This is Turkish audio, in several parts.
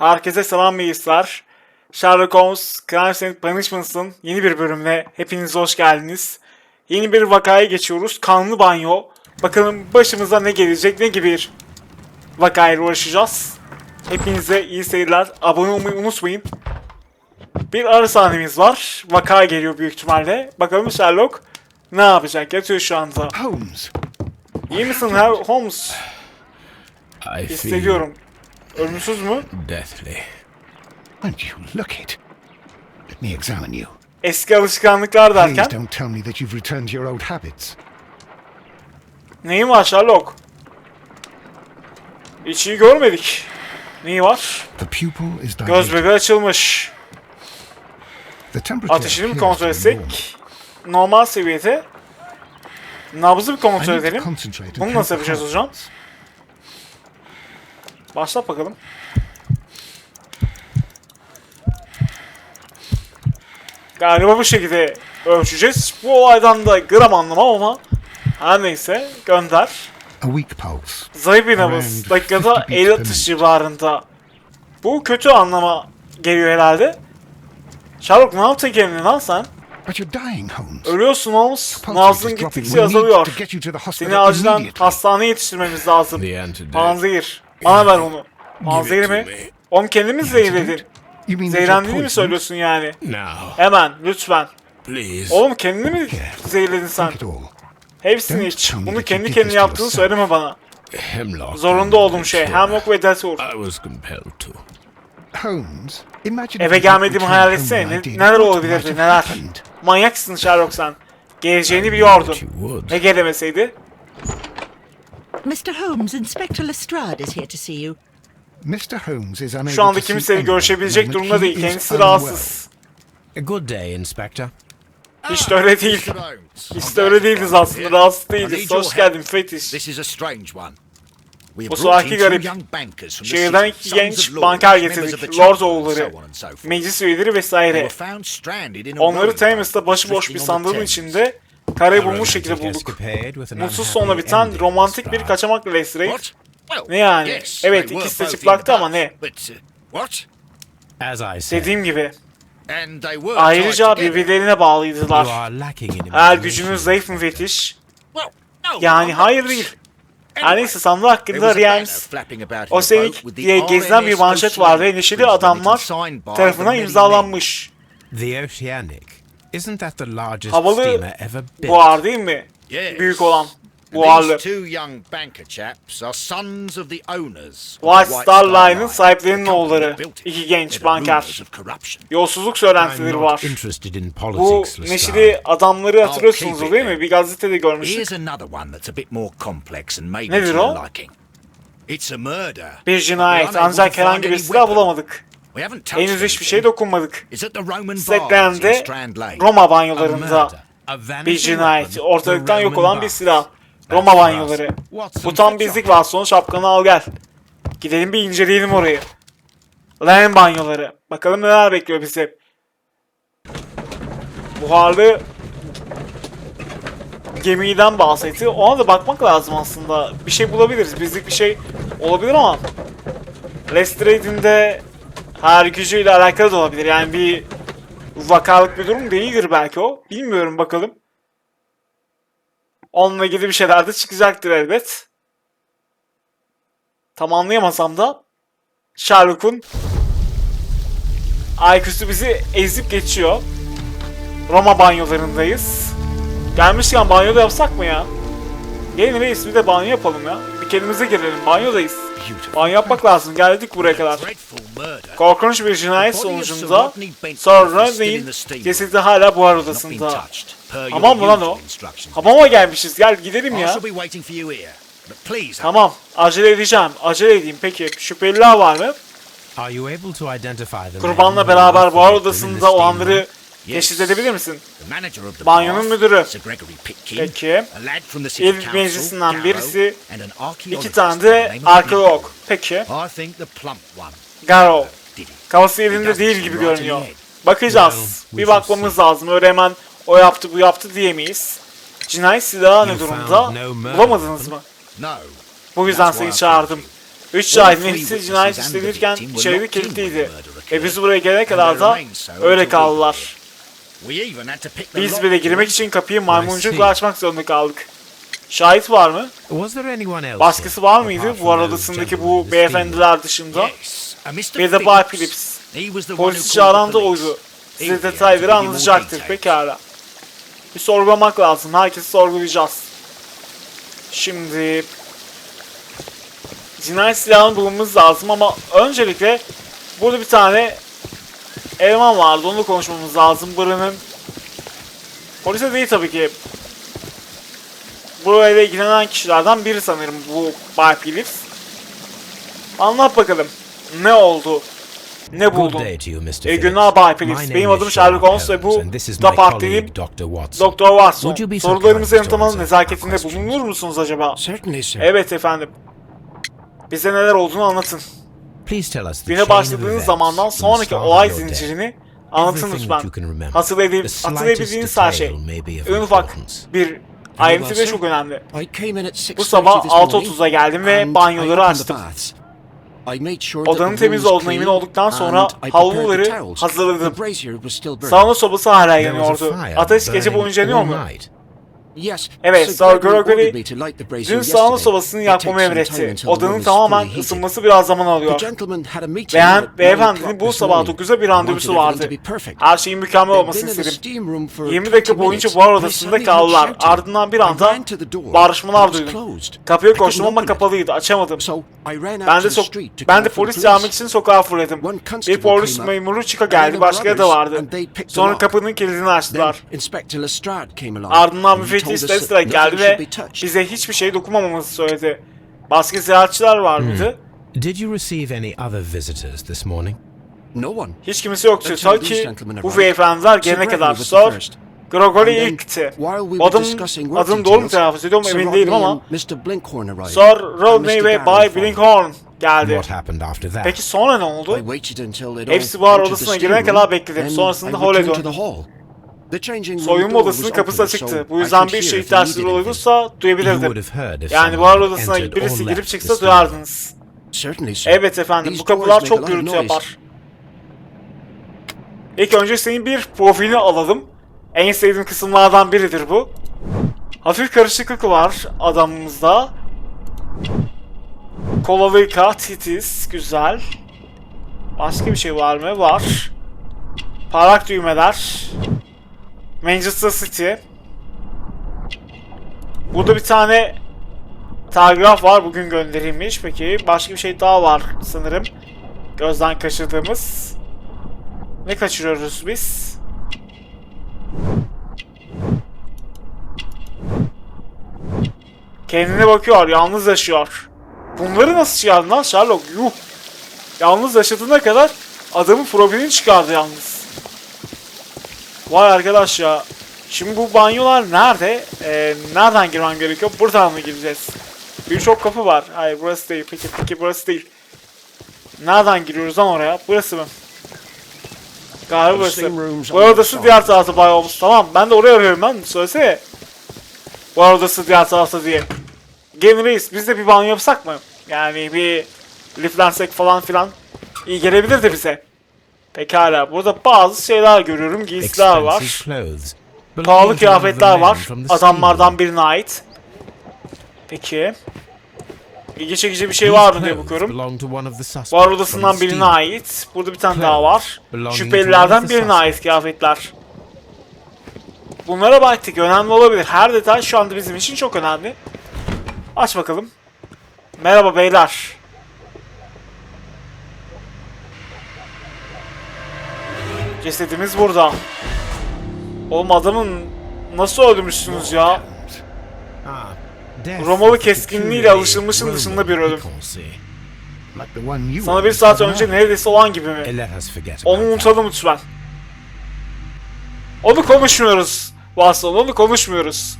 Herkese selam beyisler. Sherlock Holmes, Crimes and Punishments'ın yeni bir bölümüne hepiniz hoş geldiniz. Yeni bir vakaya geçiyoruz. Kanlı banyo. Bakalım başımıza ne gelecek, ne gibi bir vakayla uğraşacağız. Hepinize iyi seyirler. Abone olmayı unutmayın. Bir ara sahnemiz var. Vaka geliyor büyük ihtimalle. Bakalım Sherlock ne yapacak? Yatıyor şu anda. Holmes, İyi misin Holmes? I feel Hissediyorum. Ölümsüz mü? deathly. won't you look it? Let me examine you. Eski alışkanlıklar Please derken. don't tell me that you've returned to your old habits. Neyi var Sherlock? Hiç iyi görmedik. Neyi var? The pupil is Göz dilated. bebeği açılmış. The temperature Ateşini mi kontrol etsek? Normal seviyede. Nabzı bir kontrol edelim. Bunu nasıl yapacağız hocam? Başlat bakalım. Galiba bu şekilde ölçeceğiz. Bu olaydan da gram anlamam ama her neyse gönder. A weak pulse. Zayıf bir nabız. Dakikada 50 beats 50 per atış civarında. Bu kötü anlama geliyor herhalde. Sherlock ne yaptın kendine lan sen? But you're dying, Holmes. Ölüyorsun Holmes. Dropping. gittikçe azalıyor. Seni acilen hastaneye yetiştirmemiz lazım. Panzehir. Bana ver onu. Panzehir to mi? me. Oğlum kendimiz you're Zehirlendiğini mi söylüyorsun yani? Hemen lütfen. Oğlum kendini mi zehirledin sen? Hepsini iç. Bunu kendi kendine yaptığını söyleme bana. Zorunda olduğum şey. Hemlock ve imagine Eve gelmediğimi hayal etsene. Ne- neler olabilirdi neler. Manyaksın Sherlock sen. Geleceğini biliyordun. Ne gelemeseydi? Mr. Holmes, Inspector Lestrade is here to see you. Mr. Holmes is unable Şu anda to see kimseyle anyone görüşebilecek at the moment. durumda He değil. is Kendisi unwell. rahatsız. A good day, Inspector. Hiç de öyle değil. Hiç de öyle değiliz aslında. Rahatsız değiliz. Hoş geldin Fetiş. This is a strange one. We have Bu brought two garip. young bankers from the Şehirden city, iki sons genç of banker members of the getirdik. Lord and oğulları. so on and so forth. Meclis üyeleri They vesaire. were found stranded in a Onları rowing Thamers'ta boat başıboş bir drifting on the sandığın Thames. içinde karayı bulmuş şekilde bulduk. Mutsuz sonla biten romantik bir kaçamak. What? Well, Ne yani? Evet, ikisi de çıplaktı ama ne? Uh, what? As I said, Dediğim gibi. Ayrıca birbirlerine bağlıydılar. Eğer gücünüz zayıf mı no, Yani hayır değil. Her neyse sandığı hakkında was a banner Rhymes flapping about in o the senik boat with the diye gezilen bir manşet vardı ve neşeli adamlar tarafından imzalanmış. The Oceanic. Isn't that the largest Havalı steamer ever built? buhar değil mi? Yes. Büyük olan. Buharlı. These two young banker chaps are sons of the owners. White the Star Line, Line'ın sahiplerinin oğulları. İki genç banker. Yolsuzluk söylentileri var. Bu neşeli adamları hatırlıyorsunuz değil mi? Bir gazetede görmüştük. Here's another one that's a bit more complex and maybe Nedir o? liking. It's a murder. Bir cinayet ancak herhangi bir silah bulamadık. Henüz hiçbir şey Strand Lane. Roma banyolarında bir cinayet. Ortalıktan yok olan bir silah. Roma banyoları. Bu tam bizlik var. Son şapkanı al gel. Gidelim bir inceleyelim orayı. Lan banyoları. Bakalım neler bekliyor bizi. Buharlı gemiden bahsetti. Ona da bakmak lazım aslında. Bir şey bulabiliriz. Bizlik bir şey olabilir ama Lestrade'in de her gücüyle alakalı da olabilir. Yani bir vakalık bir durum değildir belki o. Bilmiyorum bakalım. Onunla ilgili bir şeyler de çıkacaktır elbet. Tam anlayamasam da Sherlock'un IQ'su bizi ezip geçiyor. Roma banyolarındayız. Gelmişken banyo da yapsak mı ya? Gelin reis bir de banyo yapalım ya. Kendimize gelelim. Banyodayız. Banyo yapmak lazım. Geldik buraya kadar. Korkunç bir cinayet Sir sonucunda Rodney Bentley sonra is still in neyin the steam cesedi hala buhar odasında. Hamam mı lan o? Hamama gelmişiz. Gel gidelim ya. Tamam. Acele edeceğim. Acele edeyim. Peki şüpheliler var mı? Kurbanla beraber buhar odasında olanları. Teşhis edebilir misin? Banyonun müdürü. Peki. İl meclisinden birisi, İki tane de arkeolog. Peki. Garo. it. Kafası yerinde değil gibi görünüyor. Bakacağız. Bir bakmamız lazım. Öyle hemen o yaptı bu yaptı diyemeyiz. Cinayet silahı ne durumda? Bulamadınız mı? Bu yüzden seni çağırdım. Üç şahidin hepsi cinayet işlenirken içeride kilitliydi. Ve biz buraya gelene kadar da öyle kaldılar. Biz bile girmek için kapıyı maymuncukla açmak zorunda kaldık. Şahit var mı? Here, var mıydı bu from arada those odasındaki gentlemen in bu the beyefendiler dışında? Yes, a Mr. Bir de Bay Phillips. He was the one Polisi who çağıran da oydu. He Size detayları anlatacaktır pekala. Bir sorgulamak lazım. Herkesi sorgulayacağız. Şimdi cinayet silahını bulmamız lazım ama öncelikle burada bir tane eleman vardı. Onu konuşmamız lazım. Buranın polise değil tabii ki. Buraya ilgilenen kişilerden biri sanırım bu Bay Phillips. Anlat bakalım. Ne oldu? Ne Good buldun? day to you, Mr. İyi Phillips. günler Bay My Phillips. name Benim is adım Sherlock Holmes ve bu and this is kitap my partnerim colleague, Dr. Watson. Doktor Watson. Would you be so Sorularımızı kind as to yanıtlamanın answer nezaketinde bulunur musunuz acaba? Evet efendim. Bize neler olduğunu anlatın. Güne başladığınız zamandan sonraki olay zincirini anlatın lütfen. hatırlayabildiğiniz her şey. En ufak bir ayrıntı ve çok önemli. I came in at 6:30 Bu sabah this morning 6.30'da geldim ve banyoları açtım. Odanın temiz olduğuna emin olduktan sonra havluları hazırladım. Sauna sobası hala yanıyordu. Ateş gece boyunca yanıyor mu? Evet, Sir Gregory Dün sauna sobasını time emretti. Odanın tamamen ısınması biraz zaman alıyor. Beğen, beyefendinin bu sabah morning. 9'da bir randevusu vardı. Her şeyin mükemmel olmasını istedim. steam room for 20 20 dakika boyunca I odasında kaldılar. Ardından bir anda bağırışmalar duydum. Kapıya koştum ama kapalıydı. Açamadım. So Ben de to ben de polis çağırmak için sokağa fırladım. Bir polis memuru there geldi. Başka da vardı. Sonra kapının kilidini açtılar. Ardından müfettiş Lestrade that geldi ve bize hiçbir şey dokunmamamızı söyledi. Başka ziyaretçiler var mıydı? Did you receive any other visitors this morning? No one. Hiç kimse yoktu. Ta ki bu beyefendiler gelene kadar. first. Gregory ilkti. work adını doğru mu telaffuz ediyorum emin değilim ama. Sir Rodney ve Bay. Blinkhorn geldi. What happened after that? Peki sonra ne oldu? Hepsi buhar odasına girene kadar bekledim. Sonrasında to döndüm. Soyunma odasının kapısı açıktı. Bu yüzden bir şey ihtiyaçları olursa duyabilirdim. Yani buhar odasına birisi girip çıksa duyardınız. Evet efendim bu kapılar çok gürültü yapar. İlk önce senin bir profilini alalım. En sevdiğim kısımlardan biridir bu. Hafif karışıklık var adamımızda. Kolalika, titiz, güzel. Başka bir şey var mı? Var. Parlak düğmeler. Manchester City. Burada bir tane telgraf var bugün gönderilmiş. Peki başka bir şey daha var sanırım. Gözden kaçırdığımız. Ne kaçırıyoruz biz? Kendine bakıyor, yalnız yaşıyor. Bunları nasıl çıkardın lan Sherlock? Yuh! Yalnız yaşadığına kadar adamın profilini çıkardı yalnız. Vay arkadaş ya. Şimdi bu banyolar nerede? Ee, nereden girmem gerekiyor? Buradan mı gireceğiz? Birçok kapı var. Hayır burası değil. Peki peki burası değil. Nereden giriyoruz lan oraya? Burası mı? Galiba burası. Bu odası diğer tarafta Bay Holmes. Tamam ben de oraya arıyorum ben. Söylesene. Bu odası diğer tarafta diye. Gelin reis biz de bir banyo yapsak mı? Yani bir liflensek falan filan. İyi gelebilir bize. Pekala. Burada bazı şeyler görüyorum. Giysiler var. Pahalı kıyafetler var. Adamlardan birine ait. Peki. İlgi çekici bir şey var mı diye bakıyorum. Var odasından birine ait. Burada bir tane daha var. Şüphelilerden birine ait kıyafetler. Bunlara baktık. Önemli olabilir. Her detay şu anda bizim için çok önemli. Aç bakalım. Merhaba beyler. Cesedimiz burada. Oğlum adamın nasıl öldürmüşsünüz ya? Ah, Romalı keskinliğiyle alışılmışın dışında bir ölüm. Sana bir saat önce neredeyse olan gibi mi? Onu unutalım lütfen. Onu konuşmuyoruz. Watson onu konuşmuyoruz.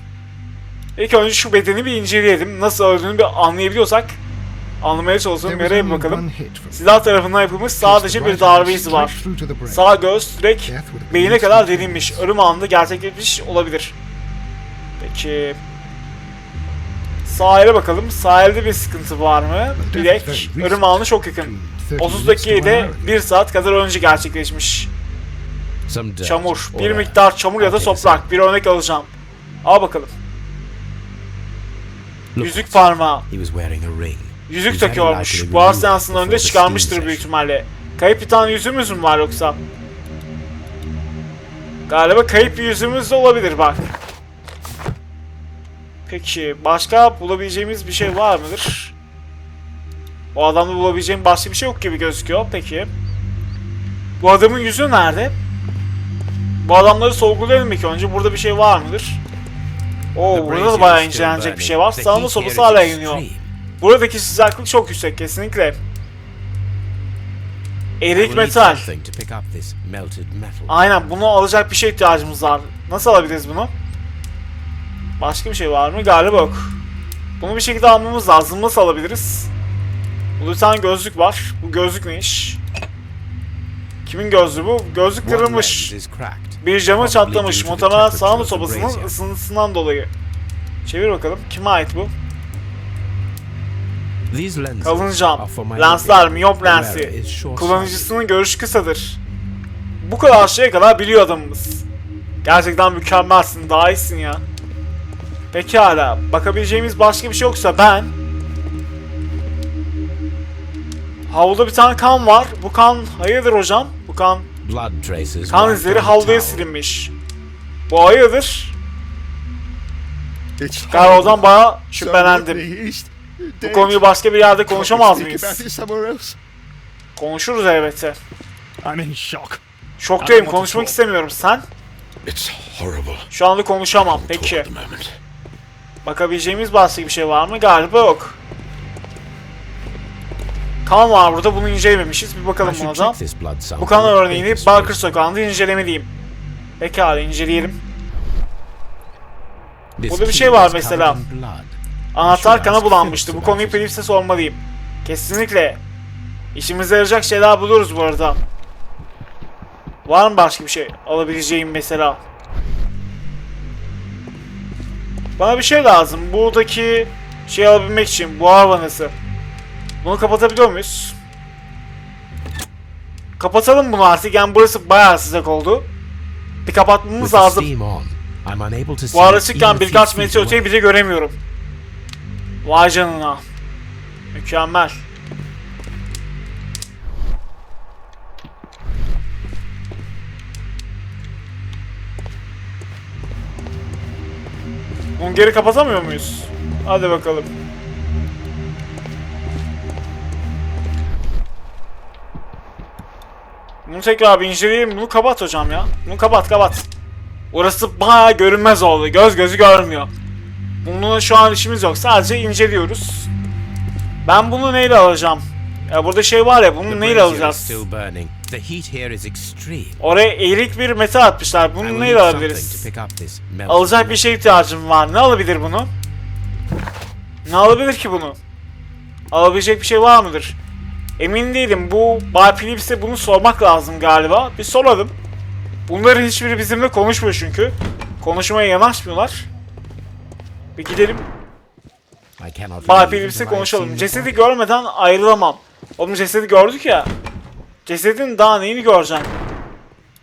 İlk önce şu bedeni bir inceleyelim. Nasıl öldüğünü bir anlayabiliyorsak anlamaya was Nereye bakalım. Silah tarafından yapılmış sadece bir darbe izi var. Sağ göğüs direkt beyine kadar delinmiş. Ölüm anında gerçekleşmiş olabilir. Peki. Sahile bakalım. Sahilde bir sıkıntı var mı? Bilek. Ölüm anı çok yakın. 30 dakikayı da 1 saat kadar önce gerçekleşmiş. Çamur. Bir miktar çamur ya da toprak. Bir örnek alacağım. Al bakalım. Yüzük parmağı. Yüzük takıyormuş. Bu before önünde the çıkarmıştır büyük ihtimalle. Kayıp bir tane yüzümüz mü var yoksa? Galiba kayıp bir yüzümüz de olabilir bak. Peki başka bulabileceğimiz bir şey var mıdır? O adamda bulabileceğim başka bir şey yok gibi gözüküyor. Peki. Bu adamın yüzü nerede? Bu adamları sorgulayalım ilk önce. Burada bir şey var mıdır? Oo burada da bayağı incelenecek bir şey var. Heat sobası hala yanıyor. Buradaki sıcaklık çok yüksek kesinlikle. Erik metal. Aynen bunu alacak bir şey ihtiyacımız var. Nasıl alabiliriz bunu? Başka bir şey var mı? Galiba yok. Bunu bir şekilde almamız lazım. Nasıl alabiliriz? Burada bir tane gözlük var. Bu gözlük ne iş? Kimin gözlüğü bu? Gözlük kırılmış. Bir camı çatlamış. Muhtemelen of the sobasının brazier. ısısından dolayı. Çevir bakalım. Kime ait bu? Kalın cam. Lensler, miyop lensi. Kullanıcısının görüşü kısadır. Bu kadar şeye kadar biliyor adamımız. Gerçekten mükemmelsin, daha iyisin ya. Pekala, bakabileceğimiz başka bir şey yoksa ben... Havluda bir tane kan var. Bu kan hayırdır hocam? Bu kan Blood traces kan izleri havluya silinmiş. Bu hayırdır? Galiba oradan bayağı şüphelendim. Bu konuyu başka bir yerde konuşamaz mıyız? Konuşuruz elbette. I'm in shock. Şoktayım, I don't want to konuşmak talk. istemiyorum. Sen? It's horrible. Şu anda konuşamam. Talk Peki. at the moment. Bakabileceğimiz başka bir şey var mı? Galiba yok. Kan var burada. Bunu incelememişiz. Bir bakalım buna da. Bu kan örneğini Barker. Sokağı'nda incelemeliyim. Pekala inceleyelim. Burada bir şey var mesela. Anahtar kana bulanmıştı. Bu konuyu. Phillips'e sormalıyım. Kesinlikle. İşimize yarayacak şeyler buluruz bu arada. Var mı başka bir şey alabileceğim mesela? Bana bir şey lazım. Buradaki şey alabilmek için. Buhar vanası. Bunu kapatabiliyor muyuz? Kapatalım bunu artık. Yani burası bayağı sıcak oldu. Bir kapatmamız lazım. Bu arada even çıkken a few birkaç metre öteyi bile göremiyorum. Vay canına. Mükemmel. Bunu geri kapatamıyor muyuz? Hadi bakalım. Bunu tekrar bir inceleyelim. Bunu kapat hocam ya. Bunu kapat kapat. Orası bayağı görünmez oldu. Göz gözü görmüyor. Bununla şu an işimiz yok. Sadece inceliyoruz. Ben bunu neyle alacağım? Ya burada şey var ya bunu neyle alacağız? Oraya eğrik bir metal atmışlar. Bunu neyle alabiliriz? Alacak bir şey ihtiyacım var. Ne alabilir bunu? Ne alabilir ki bunu? Alabilecek bir şey var mıdır? Emin değilim. Bu Bay Phillips'e bunu sormak lazım galiba. Bir soralım. Bunların hiçbiri bizimle konuşmuyor çünkü. Konuşmaya yanaşmıyorlar. Bir gidelim. I cannot Bay believe Phillips'e that I have konuşalım. Cesedi görmeden ayrılamam. Oğlum cesedi gördük ya. Cesedin daha neyini göreceğim?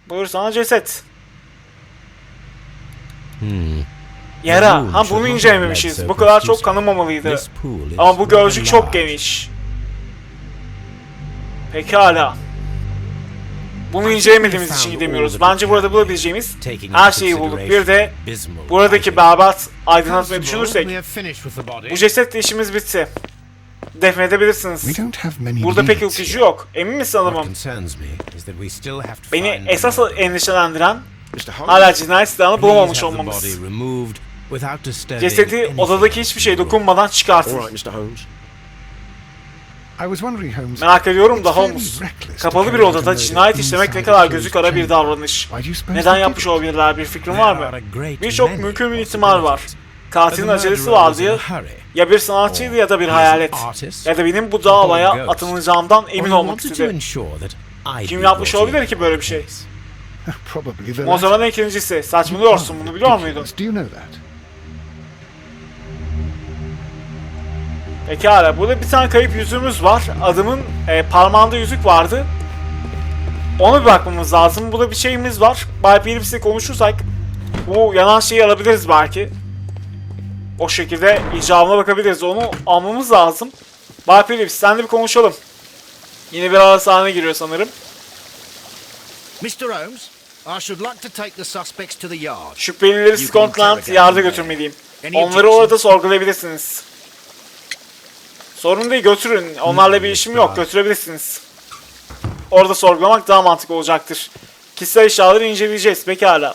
Buyur sana ceset. Hmm. Yara. Ha bunu incelememişiz. Bu kadar çok kanamamalıydı. Ama bu gözlük çok geniş. Pekala. Bunu incelemediğimiz için gidemiyoruz. Bence burada bulabileceğimiz her şeyi bulduk. Bir de buradaki berbat aydınlatmayı düşünürsek bu cesetle işimiz bitti. Defnedebilirsiniz. Burada pek here. yok. Emin misin adamım? Beni esas endişelendiren hala cinayet silahını bulamamış olmamız. Cesedi odadaki hiçbir şey dokunmadan çıkartın. right, Mr. Holmes. I was wondering, Holmes. Merak ediyorum da Holmes. Kapalı bir odada cinayet işlemek ne kadar gözü kara bir davranış. Why do you suppose Neden yapmış olabilirler bir fikrin var mı? Birçok mümkün bir ihtimal var. Katilin acelesi vardı. Ya bir sanatçıydı ya da bir hayalet. Ya da benim bu davaya atılacağımdan emin olmak istedi. Kim yapmış olabilir ki böyle bir şey? O zaman ikincisi. Saçmalıyorsun bunu biliyor muydun? Pekala. Burada bir tane kayıp yüzüğümüz var. Adamın e, parmağında yüzük vardı. Ona bir bakmamız lazım. Burada bir şeyimiz var. Bay Phillips'le konuşursak bu yanan şeyi alabiliriz belki. O şekilde icabına bakabiliriz. Onu almamız lazım. Bay Phillips senle bir konuşalım. Yine bir ara sahne giriyor sanırım. Mr. Holmes, I should like to take the suspects to the yard. Şüphelileri Scotland yarda götürmeliyim. Onları orada sorgulayabilirsiniz. Sorun değil götürün. Onlarla bir işim yok. Götürebilirsiniz. Orada sorgulamak daha mantıklı olacaktır. Kişisel eşyaları inceleyeceğiz. Pekala.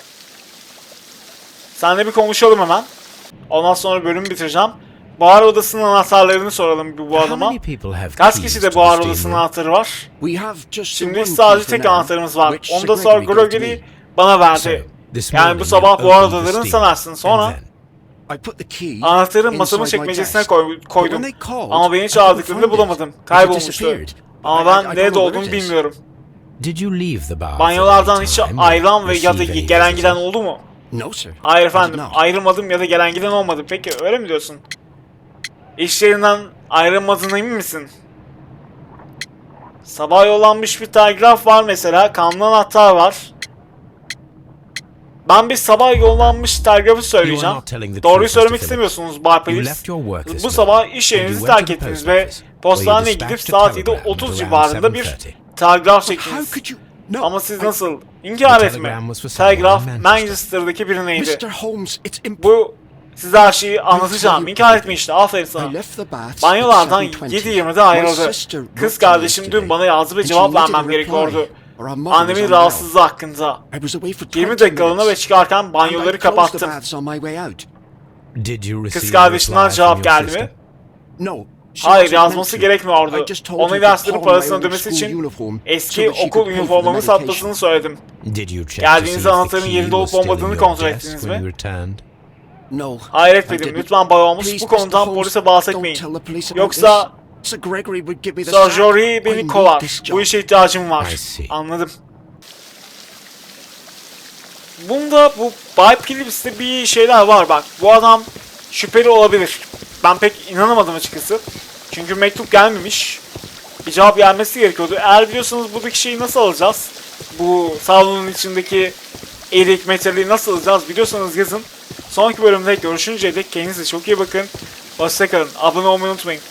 Seninle bir konuşalım hemen. Ondan sonra bölümü bitireceğim. Buhar odasının anahtarlarını soralım bu, bu adama. Kaç kişi de buhar odasının anahtarı var? Şimdi sadece tek anahtarımız var. Onu da Gregory me. bana verdi. Yani bu sabah buhar odalarını sanarsın. Sonra Anahtarı masamın inside my çekmecesine koy- koydum. when they called, Ama beni I çağırdıklarında bulamadım. Kaybolmuştu. Ama ben nerede is. bilmiyorum. Banyolardan any hiç ayrılan ve ya da gelen giden oldu mu? No, sir. Hayır efendim. Ayrılmadım ya da gelen giden olmadı. Peki öyle mi diyorsun? İş yerinden ayrılmadığına emin misin? Sabah yollanmış bir telgraf var mesela. Kanlı anahtar var. Ben bir sabah yollanmış telgrafı söyleyeceğim. Doğruyu söylemek istemiyorsunuz Bay this Bu sabah iş yerinizi terk ettiniz ve postaneye gidip saat telegram 7.30 at civarında bir 7:30. telgraf çektiniz. Ama siz nasıl? İnkar etme. Telgraf Manchester. Manchester'daki birineydi. Bu size her şeyi anlatacağım. İnkar etme işte. Aferin sana. Banyolardan at 7:20. 7.20'de My ayrıldı. Kız kardeşim dün bana yazdı ve cevap vermem gerekiyordu. Annemin rahatsızlığı hakkında. I was away for 20 20 dakikalığına ve çıkarken banyoları kapattım. Kız kardeşinden cevap geldi mi? Hayır yazması gerekmiyordu. Ona ilaçların parasını ödemesi için eski okul üniformamı satmasını söyledim. Did you check Geldiğinizde anahtarın yerinde olup olmadığını kontrol ettiniz mi? you returned? No. Hayır etmedim. Lütfen Please, bu konudan polise bahsetmeyin. Yoksa. Sir Gregory would give me the Sir sack. Jory beni kovar. Bu işe ihtiyacım var. I see. Anladım. Bunda bu Bay Phillips'te bir şeyler var bak. Bu adam şüpheli olabilir. Ben pek inanamadım açıkçası. Çünkü mektup gelmemiş. Bir cevap gelmesi gerekiyordu. Eğer biliyorsanız buradaki şeyi nasıl alacağız? Bu salonun içindeki erik metali nasıl alacağız biliyorsanız yazın. Sonraki bölümde görüşünceye dek kendinize çok iyi bakın. Hoşçakalın. Abone olmayı unutmayın.